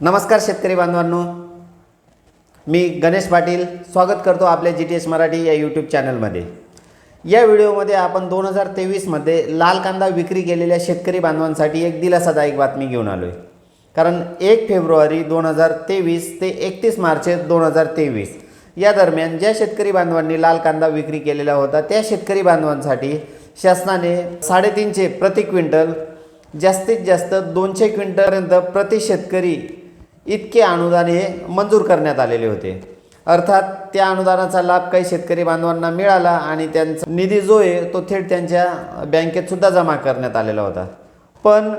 नमस्कार शेतकरी बांधवांनो. मी गणेश पाटील स्वागत करतो आपल्या जी टी एस मराठी या यूट्यूब चॅनलमध्ये या व्हिडिओमध्ये आपण दोन हजार तेवीसमध्ये लाल कांदा विक्री केलेल्या शेतकरी बांधवांसाठी एक दिलासादायक बातमी घेऊन आलो आहे कारण एक फेब्रुवारी दोन हजार तेवीस ते एकतीस मार्च दोन हजार तेवीस या दरम्यान ज्या शेतकरी बांधवांनी लाल कांदा विक्री केलेला होता त्या शेतकरी बांधवांसाठी शासनाने साडेतीनशे प्रति क्विंटल जास्तीत जास्त दोनशे क्विंटलपर्यंत प्रति शेतकरी इतके अनुदान हे मंजूर करण्यात आलेले होते. अर्थात त्या अनुदानाचा लाभ काही शेतकरी बांधवांना मिळाला आणि त्यांचा निधी जो आहे तो थेट त्यांच्या बँकेतसुद्धा जमा करण्यात आलेला होता. पण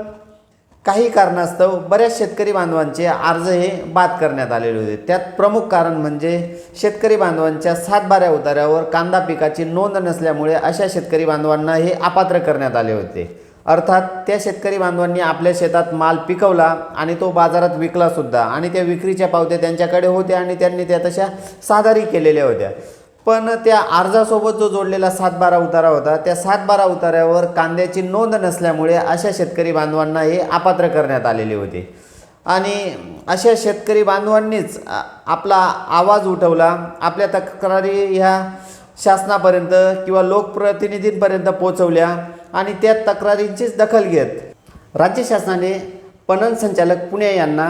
काही कारणास्तव बऱ्याच शेतकरी बांधवांचे अर्ज हे बाद करण्यात आलेले होते. त्यात प्रमुख कारण म्हणजे शेतकरी बांधवांच्या सातबाऱ्या उतार्यावर कांदा पिकाची नोंद नसल्यामुळे अशा शेतकरी बांधवांना हे अपात्र करण्यात आले होते. अर्थात त्या शेतकरी बांधवांनी आपल्या शेतात माल पिकवला आणि तो बाजारात विकलासुद्धा आणि त्या विक्रीच्या पावत्या त्यांच्याकडे होत्या आणि त्यांनी त्या तशा साधारी केलेल्या होत्या. पण त्या अर्जासोबत जो जोडलेला सात बारा उतारा होता त्या सात बारा कांद्याची नोंद नसल्यामुळे अशा शेतकरी बांधवांना हे अपात्र करण्यात आलेले होते. आणि अशा शेतकरी बांधवांनीच आपला आवाज उठवला. आपल्या तक्रारी ह्या शासनापर्यंत किंवा लोकप्रतिनिधींपर्यंत पोचवल्या. आणि त्या तक्रारींचीच दखल घेत. राज्य शासनाने पणन संचालक पुणे यांना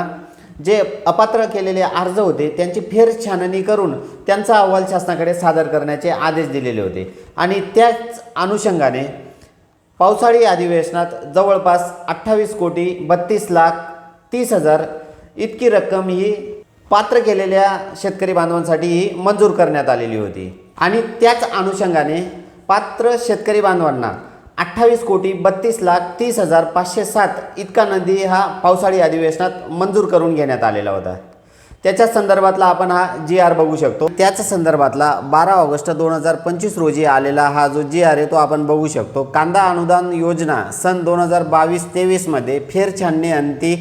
जे अपात्र केलेले अर्ज होते त्यांची फेर छाननी करून त्यांचा अहवाल शासनाकडे सादर करण्याचे आदेश दिलेले होते. आणि त्याच अनुषंगाने पावसाळी अधिवेशनात जवळपास अठ्ठावीस कोटी बत्तीस लाख तीस हजार इतकी रक्कम ही पात्र केलेल्या शेतकरी बांधवांसाठी ही मंजूर करण्यात आलेली होती. आणि त्याच अनुषंगाने पात्र शेतकरी बांधवांना अठ्ठावीस कोटी बत्तीस लाख तीस हजार पाचशे सात इतका नदी हा पावसाळी अधिवेशनात मंजूर करून घेण्यात आलेला होता. त्याच्या संदर्भातला आपण हा जी आर बघू शकतो. त्याच संदर्भातला बारा ऑगस्ट दोन हजार पंचवीस रोजी आलेला हा जो जी आर आहे तो आपण बघू शकतो. कांदा अनुदान योजना सन दोन हजार बावीस तेवीसमध्ये फेरछाननी अंती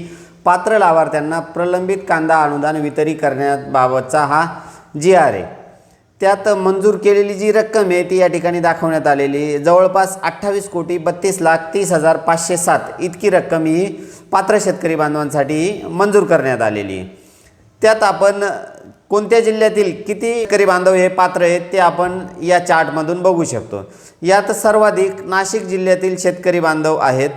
पात्र लाभार्थ्यांना प्रलंबित कांदा अनुदान वितरित करण्याबाबतचा हा जी आर आहे. त्यात मंजूर केलेली जी रक्कम आहे ती या ठिकाणी दाखवण्यात आलेली जवळपास अठ्ठावीस कोटी बत्तीस लाख तीस हजार पाचशे सात इतकी रक्कम ही पात्र शेतकरी बांधवांसाठी मंजूर करण्यात आलेली आहे. त्यात आपण कोणत्या जिल्ह्यातील किती शेतकरी बांधव हे पात्र आहेत ते आपण या चार्टमधून बघू शकतो. यात सर्वाधिक नाशिक जिल्ह्यातील शेतकरी बांधव आहेत.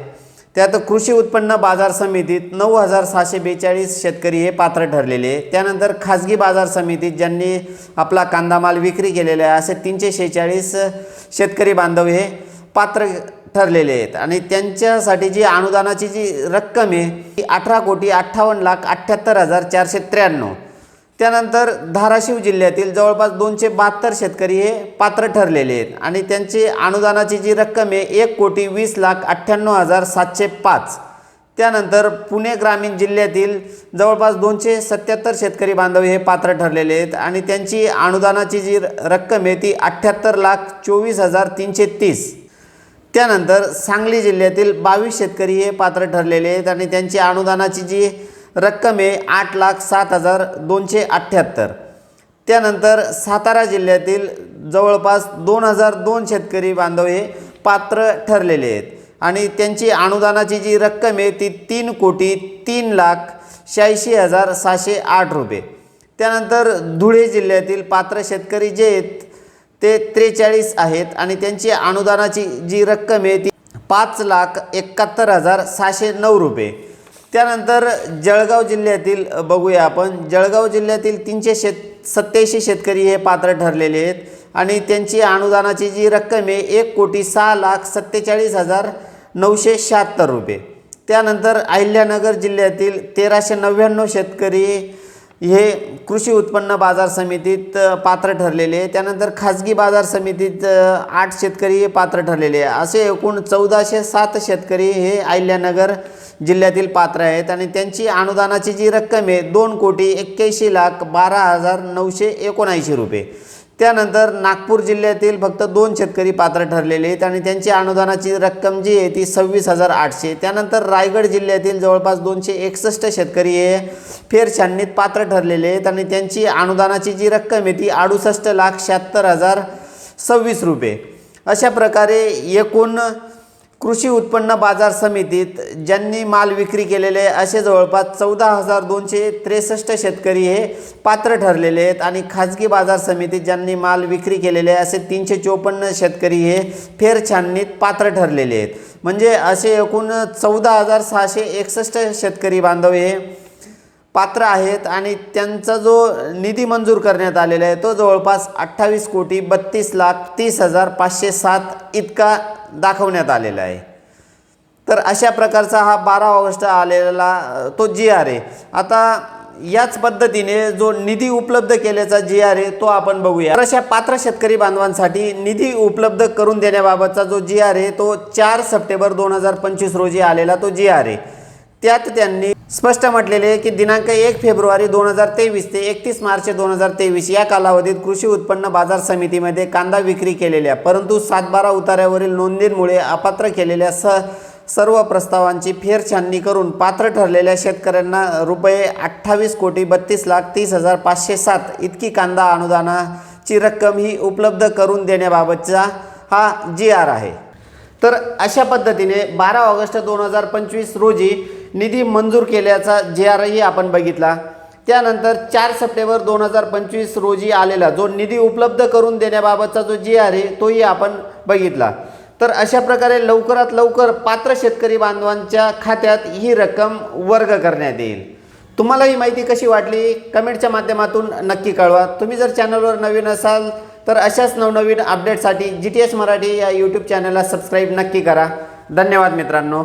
त्यात कृषी उत्पन्न बाजार समितीत नऊ हजार सहाशे बेचाळीस शेतकरी हे पात्र ठरलेले आहे. त्यानंतर खाजगी बाजार समितीत ज्यांनी आपला कांदा माल विक्री केलेला आहे असे तीनशे शेहेचाळीस शेतकरी बांधव हे पात्र ठरलेले आहेत आणि त्यांच्यासाठी जी अनुदानाची जी रक्कम आहे ती अठरा कोटी अठ्ठावन्न लाख अठ्ठ्याहत्तर हजार चारशे त्र्याण्णव त्यानंतर धाराशिव जिल्ह्यातील जवळपास दोनशे बहात्तर शेतकरी हे पात्र ठरलेले आहेत. आणि त्यांची अनुदानाची जी रक्कम आहे एक कोटी वीस लाख अठ्ठ्याण्णव हजार सातशे पाच. त्यानंतर पुणे ग्रामीण जिल्ह्यातील जवळपास दोनशे सत्याहत्तर शेतकरी बांधव हे पात्र ठरलेले आहेत. आणि त्यांची अनुदानाची जी रक्कम आहे ती अठ्ठ्याहत्तर लाख चोवीस हजार तीनशे तीस. त्यानंतर सांगली जिल्ह्यातील बावीस शेतकरी हे पात्र ठरलेले आहेत. आणि त्यांची अनुदानाची जी रक्कम आहे आठ लाख सात हजार दोनशे अठ्ठ्याहत्तर. त्यानंतर सातारा जिल्ह्यातील जवळपास दोन हजार दोन शेतकरी बांधव हे पात्र ठरलेले आहेत. आणि त्यांची अनुदानाची जी रक्कम आहे ती तीन कोटी तीन लाख शहाऐंशी हजार सहाशे आठ रुपये. त्यानंतर धुळे जिल्ह्यातील पात्र शेतकरी जे आहेत ते त्रेचाळीस आहेत आणि त्यांची अनुदानाची जी रक्कम आहे ती पाच लाख एकाहत्तर हजार सहाशे नऊ रुपये. त्यानंतर जळगाव जिल्ह्यातील बघूया आपण. जळगाव जिल्ह्यातील तीनशे शेत सत्याऐंशी शेतकरी हे पात्र ठरलेले आहेत. आणि त्यांची अनुदानाची जी रक्कम आहे एक कोटी सहा लाख सत्तेचाळीस हजार नऊशे शहात्तर रुपये. त्यानंतर अहिल्यानगर जिल्ह्यातील तेराशे नव्याण्णव शेतकरी हे कृषी उत्पन्न बाजार समितीत पात्र ठरलेले आहे. त्यानंतर खाजगी बाजार समितीत आठ शेतकरी हे पात्र ठरलेले आहे. असे एकूण चौदाशे सात शेतकरी हे अहिल्यानगर जिल्ह्यातील पात्र आहेत आणि त्यांची अनुदानाची जी रक्कम आहे दोन कोटी एक्क्याऐंशी लाख बारा हजार नऊशे एकोणऐंशी रुपये. त्यानंतर नागपूर जिल्ह्यातील फक्त दोन शेतकरी पात्र ठरलेले आहेत आणि त्यांची अनुदानाची रक्कम जी आहे ती सव्वीस हजार आठशे. त्यानंतर रायगड जिल्ह्यातील जवळपास दोनशे एकसष्ट शेतकरी हे फेरछाननीत पात्र ठरलेले आहेत आणि त्यांची अनुदानाची जी रक्कम आहे ती अडुसष्ट लाख शहात्तर हजार सव्वीस रुपये. अशा प्रकारे एकूण कृषी उत्पन्न बाजार समितीत ज्यांनी माल विक्री केलेले आहे, असे जवळपास चौदा हजार दोनशे त्रेसष्ट शेतकरी हे पात्र ठरलेले आहेत आणि खाजगी बाजार समितीत ज्यांनी माल विक्री केलेले आहे असे तीनशे चोपन्न शेतकरी हे फेर छाननीत पात्र ठरलेले आहेत. म्हणजे असे एकूण चौदा हजार सहाशे एकसष्ट शेतकरी बांधव हे पात्र आहेत आणि त्यांचा जो निधी मंजूर करण्यात आलेला आहे तो जवळपास अठ्ठावीस कोटी बत्तीस लाख तीस हजार पाचशे सात इतका दाखवण्यात आलेला आहे. तर अशा प्रकारचा हा बारा ऑगस्ट आलेला तो जी आर आहे आता याच पद्धतीने जो निधी उपलब्ध केल्याचा जी आर आहे तो आपण बघूया. तर अशा पात्र शेतकरी बांधवांसाठी निधी उपलब्ध करून देण्याबाबतचा जो जी आर आहे तो चार सप्टेंबर दोन हजार पंचवीस रोजी आलेला तो जी आर आहे त्यात त्यांनी स्पष्ट म्हटलेले आहे की दिनांक एक फेब्रुवारी दोन हजार तेवीस ते एकतीस मार्च दोन हजार तेवीस या कालावधीत कृषी उत्पन्न बाजार समितीमध्ये कांदा विक्री केलेल्या परंतु सातबारा उतार्यावरील नोंदींमुळे अपात्र केलेल्या स सर्व प्रस्तावांची फेरछाननी करून पात्र ठरलेल्या शेतकऱ्यांना रुपये अठ्ठावीस कोटी बत्तीस लाख तीस हजार पाचशे सात इतकी कांदा अनुदानाची रक्कम ही उपलब्ध करून देण्याबाबतचा हा जी आर आहे. तर अशा पद्धतीने बारा ऑगस्ट दोन हजार पंचवीस रोजी निधी मंजूर केल्याचा जे आरही आपण बघितला. त्यानंतर चार सप्टेंबर दोन हजार पंचवीस रोजी आलेला जो निधी उपलब्ध करून देण्याबाबतचा जो जी आर आहे तोही आपण बघितला. तर अशा प्रकारे लवकरात लवकर पात्र शेतकरी बांधवांच्या खात्यात ही रक्कम वर्ग करण्यात येईल. तुम्हाला ही माहिती कशी वाटली? कमेंटच्या माध्यमातून नक्की कळवा. तुम्ही जर चॅनलवर नवीन असाल तर अशाच नवनवीन अपडेटसाठी जी टी एस मराठी या यूट्यूब चॅनलला सबस्क्राईब नक्की करा. धन्यवाद मित्रांनो.